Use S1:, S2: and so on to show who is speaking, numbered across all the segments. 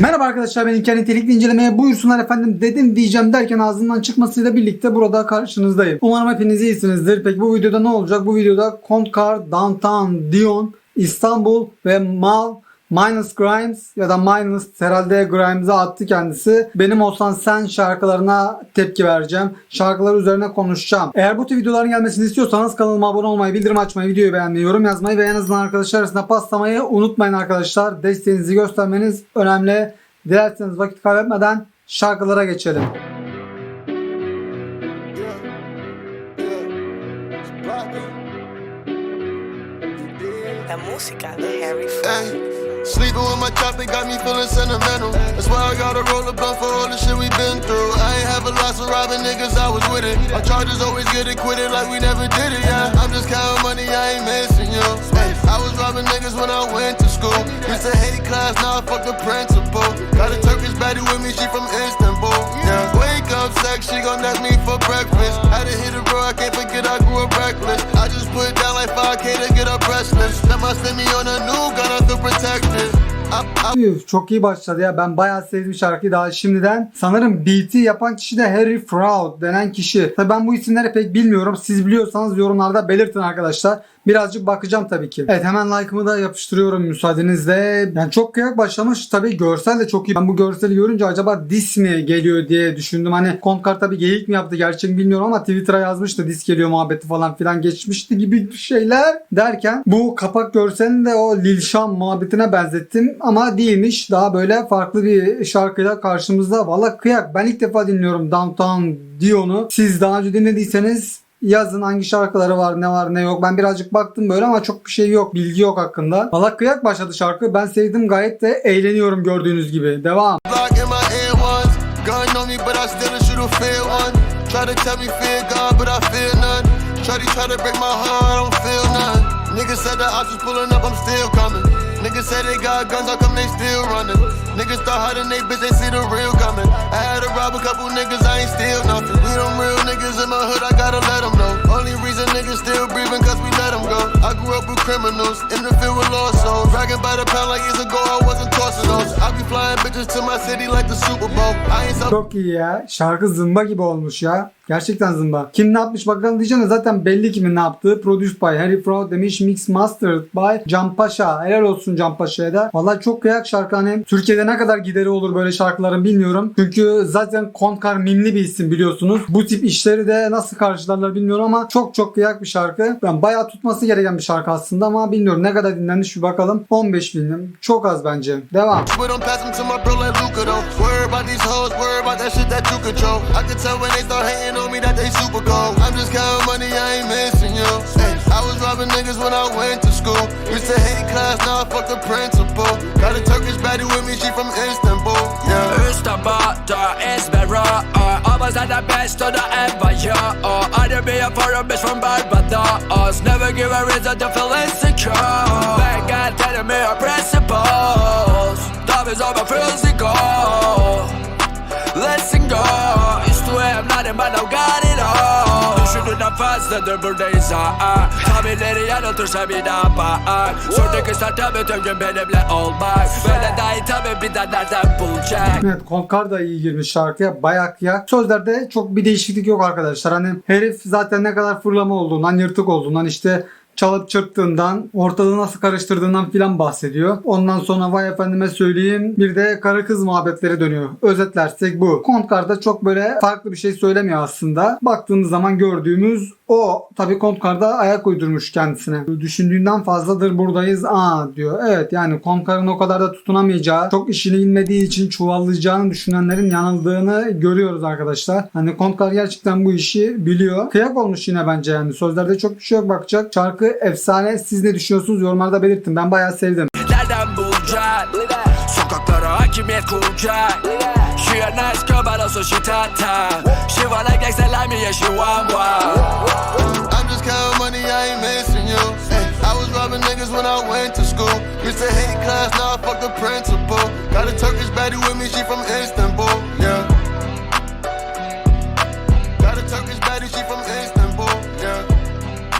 S1: Merhaba arkadaşlar ben İlker Nitelikli incelemeye buyursunlar efendim dedim diyeceğim derken ağzımdan çıkmasıyla birlikte burada karşınızdayım. Umarım hepiniz iyisinizdir. Peki bu videoda ne olacak? Bu videoda Kontkar, Downtown, Dion, İstanbul ve Mal Minus Grimes ya da Minus herhalde Grimes'a attı kendisi. Benim olsan sen şarkılarına tepki vereceğim. Şarkılar üzerine konuşacağım. Eğer bu tür videoların gelmesini istiyorsanız kanalıma abone olmayı, bildirim açmayı, videoyu beğenmeyi, yorum yazmayı ve en azından arkadaşlar arasında paslamayı unutmayın arkadaşlar. Desteğinizi göstermeniz önemli. Dilerseniz vakit kaybetmeden şarkılara geçelim.
S2: La música de Harry
S3: Ay, sleeping with my top, they got me feeling sentimental. That's why I gotta roll a blunt for all the shit we been through. I ain't have a lot of robbing niggas, I was with it. My charges always get acquitted like we never did it, yeah. I'm just counting money, I ain't missing you. I was robbing niggas when I went to school. Used to hate class, now I fuck the principal. Got a Turkish baddie with me, she from Istanbul. Up, sex, she gon' ask me for breakfast. Had to hit it, bro, I can't forget I grew up reckless. I just put down like 5k to get up restless. Let my send me on a new gun, I feel protected. I, I
S1: çok iyi başladı ya. Ben bayağı sevdim şarkıyı daha şimdiden. Sanırım beat'i yapan kişi de Harry Fraud denen kişi. Tabi ben bu isimleri pek bilmiyorum. Siz biliyorsanız yorumlarda belirtin arkadaşlar. Birazcık bakacağım tabii ki. Evet hemen like'ımı da yapıştırıyorum müsaadenizle. Yani çok kıyak başlamış. Tabii görsel de çok iyi. Ben bu görseli görünce acaba dis mi geliyor diye düşündüm. Hani Kontkar tabii geyik mi yaptı gerçek bilmiyorum ama Twitter'a yazmıştı dis geliyor muhabbeti falan filan geçmişti gibi bir şeyler derken bu kapak görselini de o Lilşan muhabbetine benzettim ama değilmiş. Daha böyle farklı bir şarkıyla karşımızda. Valla kıyak. Ben ilk defa dinliyorum Downtown Dion'u. Siz daha önce dinlediyseniz yazın hangi şarkıları var ne var ne yok. Ben birazcık baktım böyle ama çok bir şey yok. Bilgi yok hakkında. Valla kıyak başladı şarkı. Ben sevdim gayet de eğleniyorum gördüğünüz gibi. Devam.
S3: I I I. Niggas said the ops was pulling up, I'm still coming. Niggas said they got guns, how come they still running? Niggas start hiding they bitch, they see the real coming. I had to rob a couple niggas, I ain't steal nothing. We them real niggas in my hood, I gotta let them know. Only reason niggas still breathing, cause we let them go. I grew up with criminals, in the field with lost souls. Bragging by the pound like years ago, I wasn't tossing those. I be flying bitches to my city like the Super Bowl. I ain't so
S1: Çok iyi ya. Şarkı zımba gibi olmuş ya. Gerçekten zımba. Kim ne yapmış bakalım diyeceğim de zaten belli kimin ne yaptığı. Produced by Harry Fraud demiş. Mix Mastered by Can Paşa. Helal olsun Can Paşa'ya da. Valla çok kıyak şarkı hani Türkiye'de ne kadar gideri olur böyle şarkıların bilmiyorum. Çünkü zaten Kontkar mimli bir isim biliyorsunuz. Bu tip işleri de nasıl karşılarlar bilmiyorum ama çok çok kıyak bir şarkı. Ben bayağı tutması gereken bir şarkı aslında ama bilmiyorum ne kadar dinlenmiş bir bakalım. 15 binim. Çok az bence. Devam.
S3: I. I was robbing niggas when I went to school. Used to hate class, now I fuck the principal. Got a Turkish baddie with me, she from Istanbul. Yeah.
S4: Üstebata ezbera Always at the best of the empire I'd be a foreign bitch from Barbados Never give a reason to feel insecure guy telling me our principles Love is over physical Fazladır buradayız ha ha. Tabirleri yanıltırsa bir daha bak Sorduk isterken bütün gün benimle olmak Böyle daha iyi tabi bir de nereden bulacak
S1: Evet Kontkar da iyi girmiş şarkıya. Bayağı kıyak. Sözlerde çok bir değişiklik yok arkadaşlar. Hani herif zaten ne kadar fırlama olduğundan, yırtık olduğundan işte çalıp çırptığından, ortalığı nasıl karıştırdığından filan bahsediyor. Ondan sonra vay efendime söyleyeyim bir de karı kız muhabbetleri dönüyor. Özetlersek bu. Kontkar da çok böyle farklı bir şey söylemiyor aslında. Baktığımız zaman gördüğümüz o. Tabii Kontkar da ayak uydurmuş kendisine. Düşündüğünden fazladır buradayız aa diyor. Evet yani Kontkar'ın o kadar da tutunamayacağı, çok işini bilmediği için çuvallayacağını düşünenlerin yanıldığını görüyoruz arkadaşlar. Hani Kontkar gerçekten bu işi biliyor. Kıyak olmuş yine bence yani. Sözlerde çok bir şey yok bakacak. Şarkı efsane. Siz ne düşünüyorsunuz? Yorumlarda belirtin. Ben bayağı sevdim.
S4: Nereden bulacak? Sokaklara hakimiyet kuracak She a nice girl but also she tata She
S3: baddie with me, she from Istanbul. Yeah.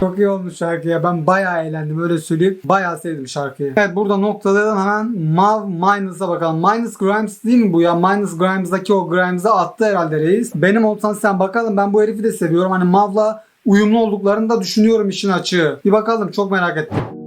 S1: Çok iyi olmuş şarkı ya. Ben bayağı eğlendim öyle söyleyeyim. Bayağı sevdim şarkıyı. Evet burada noktalayalım hemen Mav Minus'a bakalım. Minus Grimes değil mi bu ya? Minus Grimes'daki o Grimes'a attı herhalde reis. Benim olsan sen bakalım. Ben bu herifi de seviyorum. Hani Mav'la uyumlu olduklarını da düşünüyorum işin açığı. Bir bakalım çok merak ettim.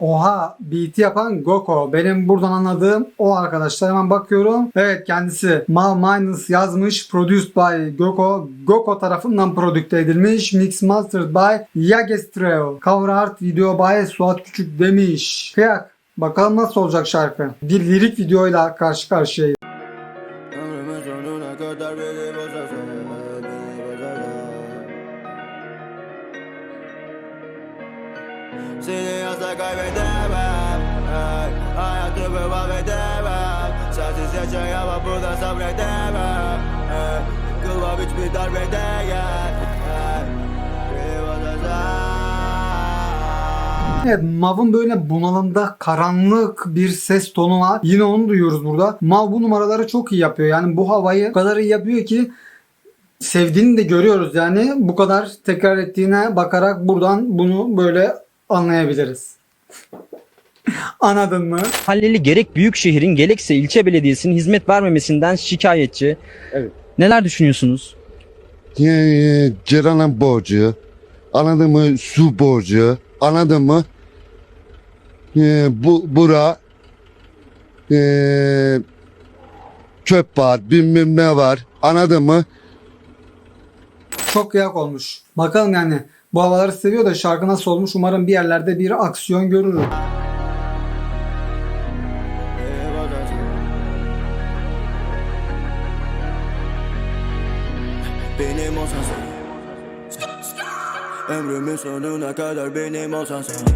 S1: Oha beat yapan Goko. Benim buradan anladığım o arkadaşlar. Hemen bakıyorum. Evet kendisi Mal Minus yazmış. Produced by Goko. Goko tarafından prodükte edilmiş. Mix Mastered by Yagestreo. Cover art video by Suat Küçük demiş. Kıyak. Bakalım nasıl olacak şarkı. Bir lirik videoyla karşı karşıyayız.
S5: Ömrümün asla kaybedemem Hayatımı mahvedemem Sensiz yaşayamam buna sabredemem Kılmam hiçbir Beni bozarsın
S1: Evet Mav'ın böyle bunalımda karanlık bir ses tonu var. Yine onu duyuyoruz burada. Mav bu numaraları çok iyi yapıyor. Yani bu havayı o kadar iyi yapıyor ki sevdiğini de görüyoruz. Yani bu kadar tekrar ettiğine bakarak buradan bunu böyle anlayabiliriz. Anladın mı?
S6: Mahalleli gerek büyük şehrin gerekse ilçe belediyesinin hizmet vermemesinden şikayetçi.
S7: Evet.
S6: Neler düşünüyorsunuz?
S7: Yani Ceren'in borcu, anladın mı? Su borcu, anladın mı? Ee, bu bura ee, çöp var, bilmem ne var, anladın mı?
S1: Çok kıyak olmuş. Bakalım yani bu havaları seviyor da şarkı nasıl olmuş umarım bir yerlerde bir aksiyon görürüm.
S5: Benim olsan sen Ömrümün sonuna kadar benim olsan sen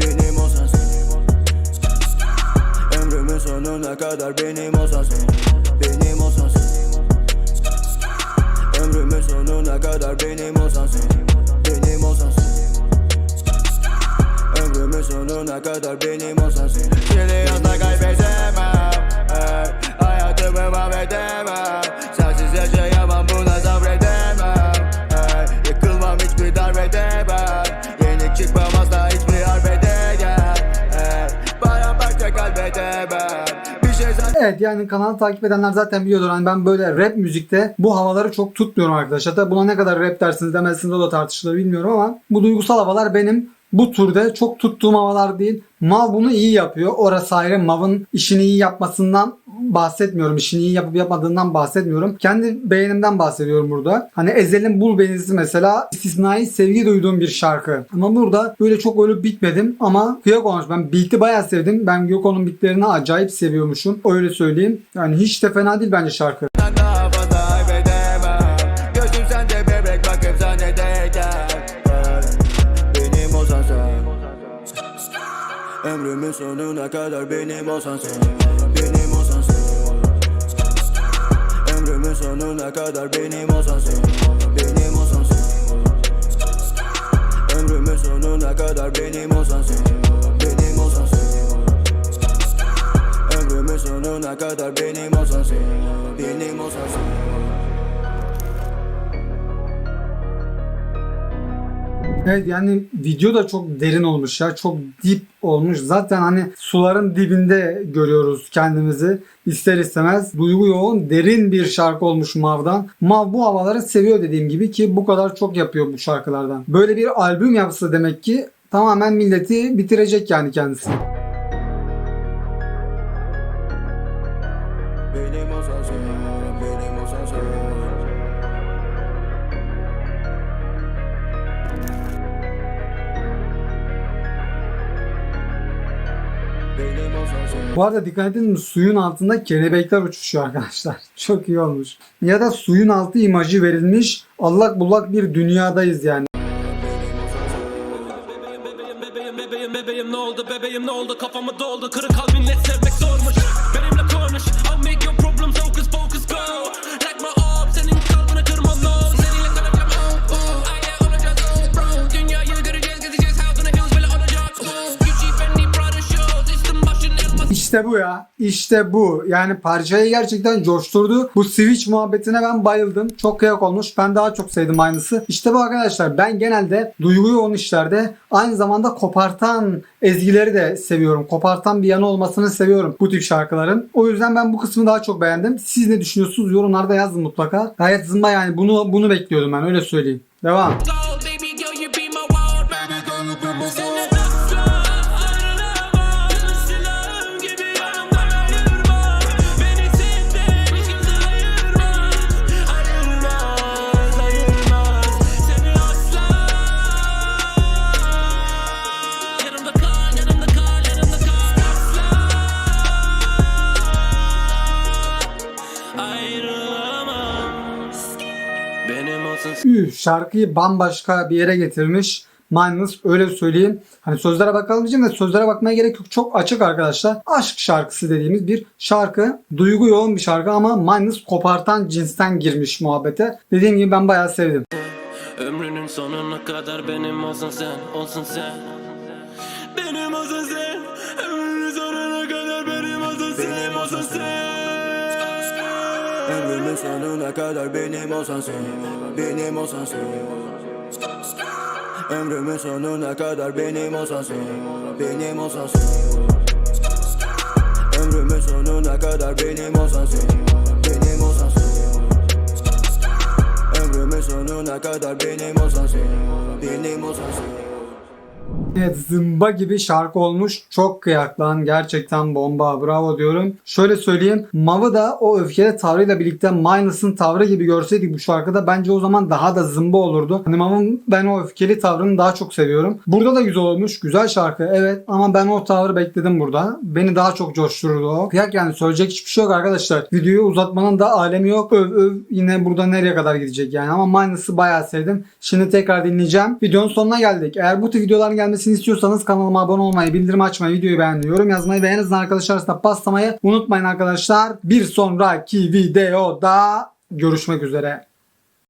S5: Benim olsan sen Ömrümün sonuna kadar benim olsan sen Benim olsan sen Ömrümün sonuna kadar benim olsan sen sonuna kadar benim olsan sen Seni asla kaybedemem hey, Hayatımı mahvedemem. Sensiz yaşayamam buna sabredemem hey, Yıkılmam hiçbir darbede ben Yenik çıkmam asla hiçbir harbede gel hey, Paramparça kalbede ben Bir şey
S1: Evet yani kanalı takip edenler zaten biliyordur. Hani ben böyle rap müzikte bu havaları çok tutmuyorum arkadaşlar. Tabi buna ne kadar rap dersiniz demezsiniz o da tartışılır bilmiyorum ama bu duygusal havalar benim bu türde çok tuttuğum havalar değil. Mav bunu iyi yapıyor. Orası ayrı. Mav'ın işini iyi yapmasından bahsetmiyorum. İşini iyi yapıp yapmadığından bahsetmiyorum. Kendi beğenimden bahsediyorum burada. Hani Ezel'in Bul Beniz'i mesela istisnai sevgi duyduğum bir şarkı. Ama burada böyle çok ölüp bitmedim ama kıyak olmuş. Ben beat'i bayağı sevdim. Ben Göko'nun beatlerini acayip seviyormuşum. Öyle söyleyeyim. Yani hiç de fena değil bence şarkı.
S5: Ömrümün sonuna kadar benim olsan sen Benim olsan sen Ömrümün sonuna kadar benim olsan sen Benim olsan sen Ömrümün sonuna kadar benim olsan sen Benim olsan sen Ömrümün sonuna kadar benim olsan sen Benim olsan sen
S1: Evet yani video da çok derin olmuş ya. Çok dip olmuş. Zaten hani suların dibinde görüyoruz kendimizi. İster istemez duygu yoğun derin bir şarkı olmuş Mav'dan. Mav bu havaları seviyor dediğim gibi ki bu kadar çok yapıyor bu şarkılardan. Böyle bir albüm yapsa demek ki tamamen milleti bitirecek yani kendisi.
S5: Sen, benim olsan sen
S1: Bu arada dikkat edin suyun altında kelebekler uçuşuyor arkadaşlar. Çok iyi olmuş. Ya da suyun altı imajı verilmiş. Allak bullak bir dünyadayız yani.
S8: Bebeğim ne oldu bebeğim ne oldu kafamı doldu kırık kalbinle sevmek zormuş
S1: İşte bu ya. İşte bu. Yani parçayı gerçekten coşturdu. Bu switch muhabbetine ben bayıldım. Çok kıyak olmuş. Ben daha çok sevdim aynısı. İşte bu arkadaşlar. Ben genelde duyguyu onun işlerde aynı zamanda kopartan ezgileri de seviyorum. Kopartan bir yanı olmasını seviyorum bu tip şarkıların. O yüzden ben bu kısmı daha çok beğendim. Siz ne düşünüyorsunuz? Yorumlarda yazın mutlaka. Gayet zımba yani. Bunu bunu bekliyordum ben. Öyle söyleyeyim. Devam.
S8: Go, Olsun
S1: Üf, şarkıyı bambaşka bir yere getirmiş. Minus öyle söyleyeyim. Hani sözlere bakalım diyeceğim de sözlere bakmaya gerek yok. Çok açık arkadaşlar. Aşk şarkısı dediğimiz bir şarkı. Duygu yoğun bir şarkı ama Minus kopartan cinsten girmiş muhabbete. Dediğim gibi ben bayağı sevdim.
S8: Ömrünün sonuna kadar benim olsun sen, olsun sen Benim olsun sen Ömrünün sonuna kadar benim olsun sen, olsun sen
S5: sonuna kadar benim olsan sen Benim olsan sen Ömrümün sonuna kadar benim olsan sen Benim olsan sen Ömrümün sonuna kadar benim olsan sen Benim olsan sen Ömrümün sonuna kadar benim olsan sen Benim olsan sen
S1: Evet zımba gibi şarkı olmuş. Çok kıyak lan. Gerçekten bomba. Bravo diyorum. Şöyle söyleyeyim. Mav'ı da o öfkeli tavrıyla birlikte Minus'ın tavrı gibi görseydik bu şarkıda bence o zaman daha da zımba olurdu. Hani Mav'ın ben o öfkeli tavrını daha çok seviyorum. Burada da güzel olmuş. Güzel şarkı. Evet ama ben o tavrı bekledim burada. Beni daha çok coştururdu o. Kıyak yani söyleyecek hiçbir şey yok arkadaşlar. Videoyu uzatmanın da alemi yok. Öv öv yine burada nereye kadar gidecek yani. Ama Minus'ı bayağı sevdim. Şimdi tekrar dinleyeceğim. Videonun sonuna geldik. Eğer bu tür videoların gelmesini istiyorsanız kanalıma abone olmayı, bildirim açmayı, videoyu beğenmeyi, yorum yazmayı ve en azından arkadaşlar arasında paslamayı unutmayın arkadaşlar. Bir sonraki videoda görüşmek üzere.